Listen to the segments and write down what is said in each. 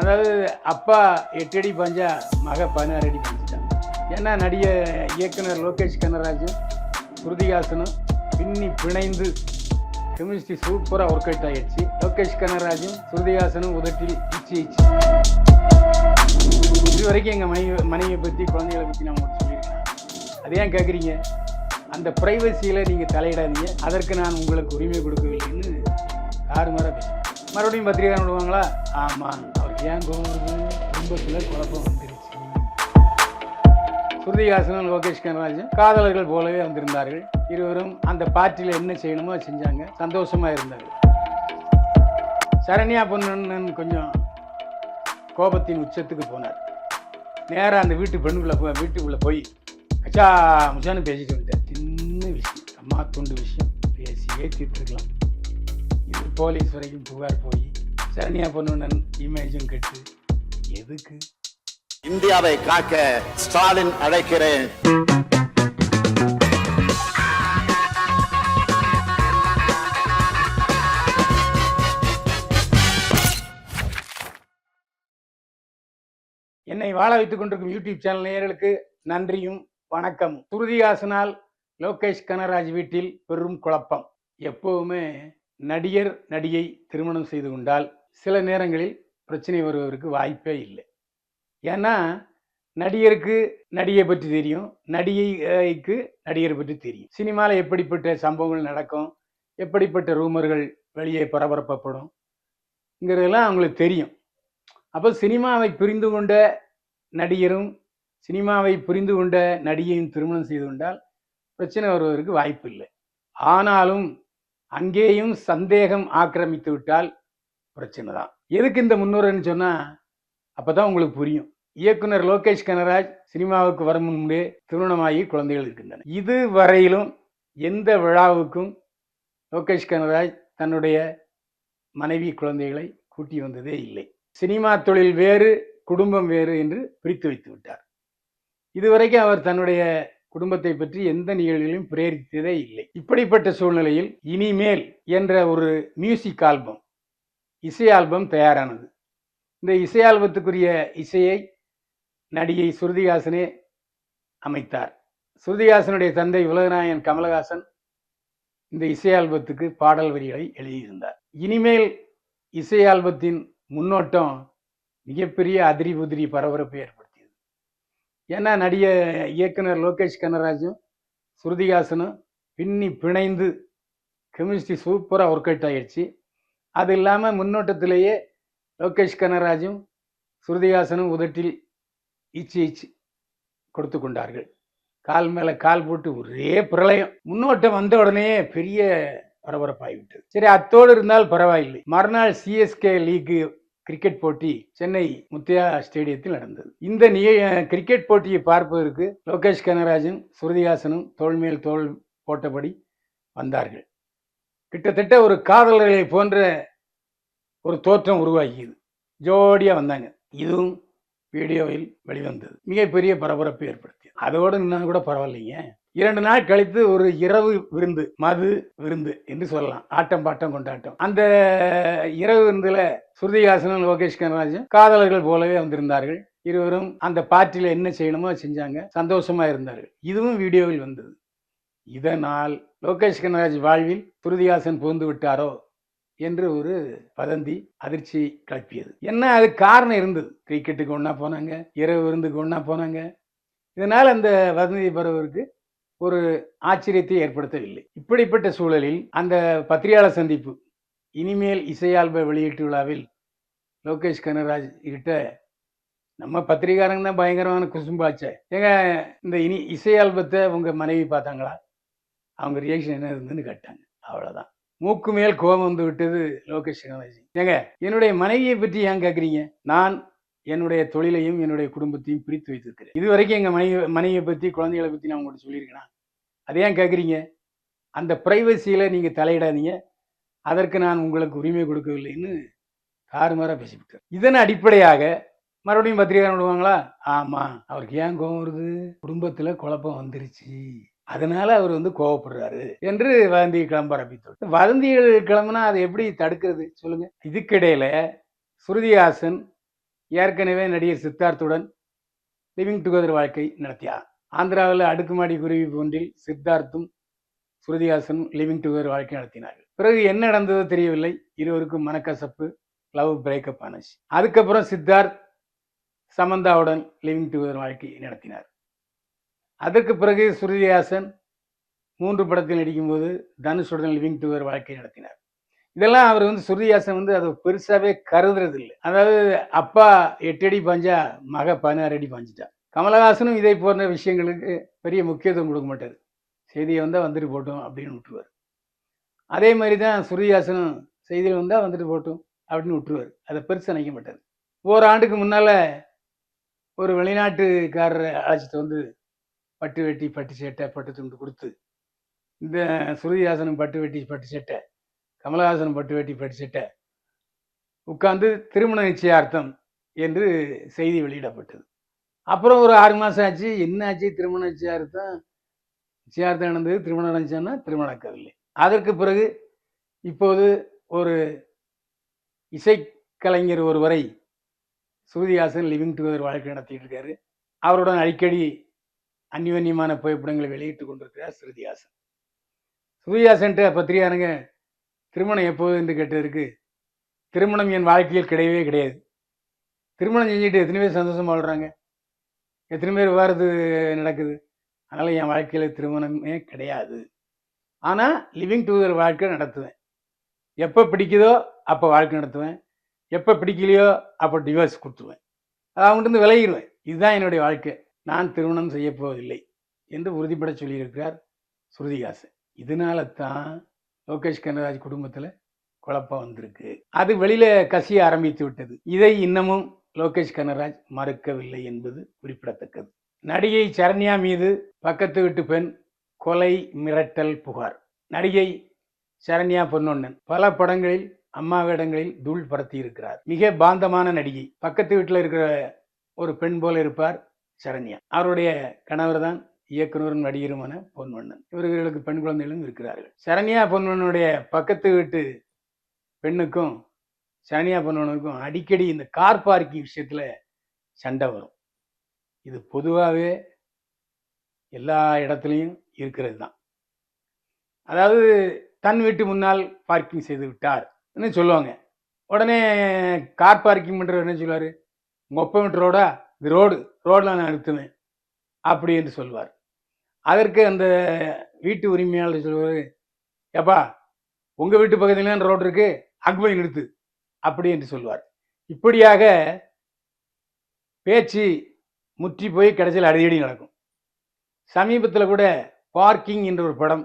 அதாவது அப்பா எட்டடி பஞ்சா மக பதினாறு அடி பஞ்சிட்டான். ஏன்னா நடிக இயக்குனர் லோகேஷ் கனராஜும் குருதிகாசனும் பின்னி பிணைந்து கெமிஸ்ட்ரி சூப்பராக ஒர்க் அவுட் ஆகிடுச்சு லோகேஷ் கனராஜும் ஸ்ருதிஹாசனும் உதட்டில் இச்சி இச்சி இது வரைக்கும் எங்கள் மனைவி மனைவியை பற்றி குழந்தைகளை பற்றி நான் உங்களுக்கு சொல்லியிருக்கேன். அது ஏன் கேட்குறீங்க அந்த ப்ரைவசியில் நீங்கள் தலையிடாதீங்க. அதற்கு நான் உங்களுக்கு உரிமை கொடுக்கவில்லைன்னு யார் மாதிரி மறுபடியும் பத்திரிகை விடுவாங்களா? ஆமாம். ஏன் கோவம் வருது குடும்பத்தில் குழப்பம் வந்துருச்சு. ஸ்ருதிஹாசனும் லோகேஷ் கனராஜும் காதலர்கள் போலவே வந்திருந்தார்கள். இருவரும் அந்த பார்ட்டியில் என்ன செய்யணுமோ செஞ்சாங்க. சந்தோஷமாக இருந்தார்கள் சரண்யா பொண்ணு கொஞ்சம் கோபத்தின் உச்சத்துக்கு போனார். நேராக அந்த வீட்டு பெண்ணுக்குள்ளே போய் வீட்டுக்குள்ளே போய் அச்சா முச்சான்னு பேசிட்டு வந்தேன் சின்ன விஷயம். அம்மா துண்டு விஷயம். பேசியே தீர்த்துருக்கலாம். இது போலீஸ் வரைக்கும் புகார் போய் சரண்யா பொண்ணுடன் இமேஜும் கெட்டு. எதுக்கு? இந்தியாவை காக்க ஸ்டாலின் அழைக்கிறேன். என்னை வாழ வைத்துக் கொண்டிருக்கும் யூடியூப் சேனல் நேயர்களுக்கு நன்றியும் வணக்கமும் சுருதிஹாசனால் லோகேஷ் கனராஜ் வீட்டில் பெரும் குழப்பம். எப்போவுமே நடிகர் நடிகை திருமணம் செய்து கொண்டால் சில நேரங்களில் பிரச்சனை வருவதற்கு வாய்ப்பே இல்லை. ஏன்னா நடிகருக்கு நடிகை பற்றி தெரியும் நடிகைக்கு நடிகரை பற்றி தெரியும். சினிமாவில் எப்படிப்பட்ட சம்பவங்கள் நடக்கும் எப்படிப்பட்ட ரூமர்கள் வெளியே பரபரப்பப்படும் இங்கிறதெல்லாம் அவங்களுக்கு தெரியும். அப்போ சினிமாவை புரிந்து கொண்ட நடிகரும் சினிமாவை புரிந்து கொண்ட நடிகையும் திருமணம் செய்து கொண்டால் பிரச்சனை வருவதற்கு வாய்ப்பு இல்லை ஆனாலும் அங்கேயும் சந்தேகம் ஆக்கிரமித்து விட்டால் பிரச்சனை தான் எதுக்கு இந்த முன்னுரைன்னு சொன்னால் அப்போ தான் உங்களுக்கு புரியும். இயக்குனர் லோகேஷ் கனராஜ் சினிமாவுக்கு வரும் முன்பே திருமணமாகி குழந்தைகள் இருக்கின்றன இது வரையிலும் எந்த விழாவுக்கும் லோகேஷ் கனராஜ் தன்னுடைய மனைவி குழந்தைகளை கூட்டி வந்ததே இல்லை. சினிமா தொழில் வேறு குடும்பம் வேறு என்று பிரித்து வைத்து விட்டார். இதுவரைக்கும் அவர் தன்னுடைய குடும்பத்தை பற்றி எந்த நிகழ்விலும் பிரேரித்ததே இல்லை. இப்படிப்பட்ட சூழ்நிலையில் இனிமேல் என்ற ஒரு மியூசிக் ஆல்பம் இசை ஆல்பம் தயாரானது. இந்த இசை ஆல்பத்துக்குரிய இசையை நடிகை ஸ்ருதிஹாசனே அமைத்தார். ஸ்ருதிஹாசனுடைய தந்தை உலகநாயகன் கமலஹாசன் இந்த இசை ஆல்பத்துக்கு பாடல் வரிகளை எழுதியிருந்தார். இனிமேல் இசை ஆல்பத்தின் முன்னோட்டம் மிகப்பெரிய அதிரி உதிரி பரபரப்பை ஏற்படுத்தியது. ஏன்னா நடிக இயக்குனர் லோகேஷ் கனராஜும் ஸ்ருதிஹாசனும் பின்னி பிணைந்து கெமிஸ்ட்ரி சூப்பராக ஒர்க் அவுட் ஆயிடுச்சு அது இல்லாமல் முன்னோட்டத்திலேயே லோகேஷ் கனராஜும் ஸ்ருதிஹாசனும் உதட்டில் ஈச்சு ஈச்சு கொடுத்து கொண்டார்கள். கால் மேலே கால் போட்டு ஒரே பிரளயம். முன்னோட்டம் வந்த உடனே பெரிய பரபரப்பாகிவிட்டது சரி அத்தோடு இருந்தால் பரவாயில்லை. மறுநாள் சிஎஸ்கே லீக்கு கிரிக்கெட் போட்டி சென்னை முத்தியா ஸ்டேடியத்தில் நடந்தது. இந்த நிக கிரிக்கெட் போட்டியை பார்ப்பதற்கு லோகேஷ் கனராஜும் ஸ்ருதிஹாசனும் தோல் மேல் தோல் போட்டபடி வந்தார்கள். கிட்டத்தட்ட ஒரு காதலர்களை போன்ற ஒரு தோற்றம் உருவாகியது. ஜோடியாக வந்தாங்க. இதுவும் வீடியோவில் வெளிவந்தது. மிகப்பெரிய பரபரப்பை ஏற்படுத்தியது. அதோடு இன்னும் கூட பரவாயில்லைங்க. இரண்டு நாள் கழித்து ஒரு இரவு விருந்து மது விருந்து என்று சொல்லலாம். ஆட்டம் பாட்டம் கொண்டாட்டம். அந்த இரவு விருந்தில் ஸ்ருதிஹாசனும் லோகேஷ் கனராஜும் காதலர்கள் போலவே வந்திருந்தார்கள். இருவரும் அந்த பார்ட்டியில் என்ன செய்யணுமோ செஞ்சாங்க. சந்தோஷமா இருந்தார்கள். இதுவும் வீடியோவில் வந்தது. இதனால் லோகேஷ் கனராஜ் வாழ்வில் ஸ்ருதிஹாசன் புகுந்து விட்டாரோ என்று ஒரு வதந்தி அதிர்ச்சி கிளப்பியது. என்ன அது காரணம் இருந்தது? கிரிக்கெட்டுக்கு ஒன்றா போனாங்க இரவு விருந்துக்கு ஒன்றா போனாங்க. இதனால் அந்த வதந்தி பரவருக்கு ஒரு ஆச்சரியத்தை ஏற்படுத்தவில்லை. இப்படிப்பட்ட சூழலில் அந்த பத்திரிகையாளர் சந்திப்பு இனிமேல் இசையால்ப வெளியீட்டு விழாவில் லோகேஷ் கனராஜ் கிட்ட நம்ம பத்திரிகாரங்க தான் பயங்கரமான குசும்பாச்சே. ஏங்க இந்த இனி இசை ஆல்பத்தை உங்கள் மனைவி பார்த்தாங்களா? அவங்க ரியாக்ஷன் என்ன இருந்ததுன்னு கேட்டாங்க. அவ்வளோதான் மூக்கு மேல் கோபம் வந்து விட்டது லோகேஷ் கனராஜ் ஏங்க என்னுடைய மனைவியை பற்றி ஏன் கேட்குறீங்க நான் என்னுடைய தொழிலையும் என்னுடைய குடும்பத்தையும் பிரித்து வைத்திருக்கிறேன். இது வரைக்கும் எங்கள் மனைவி மனைவியை பற்றி குழந்தைகளை பற்றி நான் உங்கள்கிட்ட சொல்லியிருக்கேனா? அதை ஏன் கேட்குறீங்க அந்த ப்ரைவசியில் நீங்கள் தலையிடாதீங்க. அதற்கு நான் உங்களுக்கு உரிமை கொடுக்கவில்லைன்னு தாறுமாறாக பேசிவிட்டார் இதன் அடிப்படையாக மறுபடியும் பத்திரிகை விடுவாங்களா ஆமாம் அவருக்கு ஏன் கோபம் வருது? குடும்பத்தில் குழப்பம் வந்துருச்சு. அதனால அவர் வந்து கோவப்படுறாரு என்று வதந்தி கிளம்ப ஆரம்பித்து வதந்திகள் கிளம்புனா அதை எப்படி தடுக்கிறது? சொல்லுங்க. இதுக்கிடையில ஸ்ருதிஹாசன் ஏற்கனவே நடிகர் சித்தார்த்துடன் லிவிங் டுகெதர் வாழ்க்கை நடத்தியார் ஆந்திராவில் அடுக்குமாடி குருவி ஒன்றில் சித்தார்த்தும் ஸ்ருதிஹாசனும் லிவிங் டுகெதர் வாழ்க்கை நடத்தினார்கள். பிறகு என்ன நடந்ததோ தெரியவில்லை. இருவருக்கும் மனக்கசப்பு லவ் பிரேக்கப் ஆனச்சு. அதுக்கப்புறம் சித்தார்த் சமந்தாவுடன் லிவிங் டுகெதர் வாழ்க்கை நடத்தினார். அதற்கு பிறகு சுருதிஹாசன் மூன்று படத்தில் நடிக்கும்போது தனுஷுடன் லிவிங் டுவர் வாழ்க்கை நடத்தினார். இதெல்லாம் அவர் வந்து சுருதிஹாசன் வந்து அதை பெருசாகவே கருதுறது இல்லை அதாவது அப்பா எட்டு அடி பாஞ்சா மக பதினாறு அடி பாஞ்சிட்டா கமலஹாசனும் இதை போன்ற விஷயங்களுக்கு பெரிய முக்கியத்துவம் கொடுக்க மாட்டார். செய்தியை வந்தால் வந்துட்டு போட்டோம் அப்படின்னு விட்டுருவார். அதே மாதிரி தான் சுருதிஹாசனும் செய்தியில் வந்தால் வந்துட்டு போட்டோம் அப்படின்னு விட்டுருவார். அதை பெருசாக நினைக்க மாட்டார். ஓராண்டுக்கு முன்னால் ஒரு வெளிநாட்டுக்காரரை அழைச்சிட்டு வந்து பட்டு வெட்டி பட்டு சேட்டை பட்டு துண்டு கொடுத்து இந்த சுருதிஹாசனம் பட்டு வெட்டி பட்டு சேட்டை கமலஹாசன் பட்டு வெட்டி பட்டு சேட்டை உட்கார்ந்து திருமண நிச்சயார்த்தம் என்று செய்தி வெளியிடப்பட்டது. அப்புறம் ஒரு ஆறு மாதம் ஆச்சு. என்ன ஆச்சு? திருமண நிச்சயார்த்தம்? நிச்சயார்த்தம் நடந்தது. திருமணம் நடந்துச்சுன்னா திருமணம் நடக்கவில்லை அதற்கு பிறகு இப்போது ஒரு இசைக்கலைஞர் ஒருவரை சூதிஹாசன் லிவிங் டுகெதர் வாழ்க்கை நடத்திட்டு இருக்காரு. அவருடன் அடிக்கடி அந்நியன்யமான புகைப்படங்களை வெளியிட்டு கொண்டிருக்கிறார் ஸ்ருதிஹாசன். ஸ்ருதிஹாசன்ட்டு பத்திரிகானுங்க திருமணம் எப்போது என்று கேட்டதற்கு திருமணம் என் வாழ்க்கையில் கிடையவே கிடையாது. திருமணம் செஞ்சுட்டு எத்தனை பேர் சந்தோஷம் வாழ்கிறாங்க எத்தனை பேர் விவாரத்து நடக்குது? அதனால் என் வாழ்க்கையில் திருமணமே கிடையாது. ஆனால் லிவிங் டுகெதர் வாழ்க்கை நடத்துவேன். எப்போ பிடிக்குதோ அப்போ வாழ்க்கை நடத்துவேன். எப்போ பிடிக்கலையோ அப்போ டிவோர்ஸ் கொடுத்துருவேன். அது அவங்ககிட்ட விலகிடுவேன் இதுதான் என்னுடைய வாழ்க்கை. நான் திருமணம் செய்யப்போவதில்லை என்று உறுதிப்பட சொல்லியிருக்கிறார் ஸ்ருதிகாசன் இதனால தான் லோகேஷ் கனராஜ் குடும்பத்தில் குழப்பம் வந்திருக்கு. அது வெளியில கசிய ஆரம்பித்து விட்டது. இதை இன்னமும் லோகேஷ் கனராஜ் மறுக்கவில்லை என்பது குறிப்பிடத்தக்கது. நடிகை சரண்யா மீது பக்கத்து வீட்டு பெண் கொலை மிரட்டல் புகார். நடிகை சரண்யா பொன்னொன்னன் பல படங்களில் அம்மா வேடங்களில் தூள் பரத்தி இருக்கிறார் மிக பாந்தமான நடிகை. பக்கத்து வீட்டில் இருக்கிற ஒரு பெண் போல இருப்பார். சரண்யா. அவருடைய கணவர் தான் இயக்குனரும் நடிகருமான பொன்வண்ணன் இவர்களுக்கு பெண் குழந்தைகளும் இருக்கிறார்கள். சரண்யா பொன்வண்ணனுடைய பக்கத்து வீட்டு பெண்ணுக்கும் சரண்யா பொன்வண்ணனுக்கும் அடிக்கடி இந்த கார் பார்க்கிங் விஷயத்தில் சண்டை வரும். இது பொதுவாகவே எல்லா இடத்துலையும் இருக்கிறது தான் அதாவது தன் வீட்டு முன்னால் பார்க்கிங் செய்து விட்டார் சொல்லுவாங்க. உடனே கார் பார்க்கிங் பண்ணுறவர் என்ன சொல்லுவார்? முப்பது மீட்டரோட ரோடா இது ரோடு ரோடில் நான் நிறுத்துவேன் அப்படி என்று சொல்வார். அதற்கு அந்த வீட்டு உரிமையாளர் சொல்வார் ஏப்பா உங்கள் வீட்டு பக்கத்துல ரோடு இருக்குது அங்கே போய் நிறுத்து. அப்படி என்று சொல்வார். இப்படியாக பேச்சு முற்றி போய் கடைசியில் அடியடி நடக்கும். சமீபத்தில் கூட பார்க்கிங் என்ற ஒரு படம்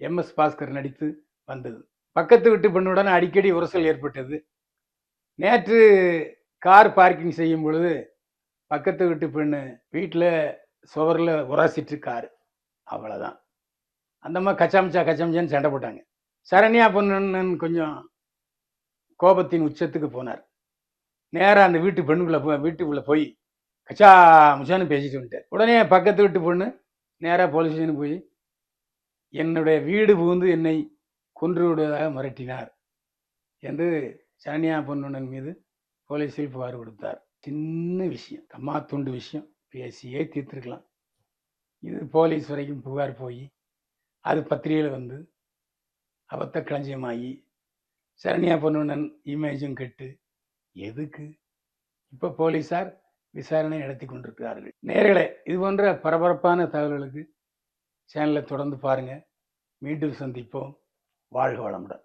எம்எஸ் பாஸ்கர் நடித்து வந்தது. பக்கத்து வீட்டு பெண்ணுடன் அடிக்கடி உரசல் ஏற்பட்டது. நேற்று கார் பார்க்கிங் செய்யும் பொழுது பக்கத்து வீட்டு பெண்ணு வீட்டில் சுவரில் உராசிட்டு காரு அவ்வளோதான் அந்த மாதிரி கச்சாமிச்சா கச்சாமிச்சான்னு சண்டை போட்டாங்க. சரண்யா பொண்ணுன்னு கொஞ்சம் கோபத்தின் உச்சத்துக்கு போனார். நேராக அந்த வீட்டு பெண்ணுக்குள்ளே போ வீட்டுக்குள்ளே போய் கச்சா முச்சான்னு பேசிட்டு வந்துட்டார். உடனே பக்கத்து வீட்டு பொண்ணு நேராக போலீஸ் ஸ்டேஷனுக்கு போய் என்னுடைய வீடு புகுந்து என்னை கொன்று விடுவதாக மிரட்டினார். என்று சரண்யா பொன்னுடன் மீது போலீஸில் புகார் கொடுத்தார். சின்ன விஷயம் தம்மா துண்டு விஷயம். பேசியே தீர்த்துருக்கலாம். இது போலீஸ் வரைக்கும் புகார் போய் அது பத்திரிகையில் வந்து அபத்த களஞ்சியமாகி சரண்யா பொண்ணுடன் இமேஜும் கெட்டு எதுக்கு? இப்போ போலீஸார் விசாரணை நடத்தி கொண்டிருக்கிறார்கள். நேர்களே இது போன்ற பரபரப்பான தகவல்களுக்கு சேனலை தொடர்ந்து பாருங்கள் மீண்டும் சந்திப்போம். வாழ்க வளமுடன்.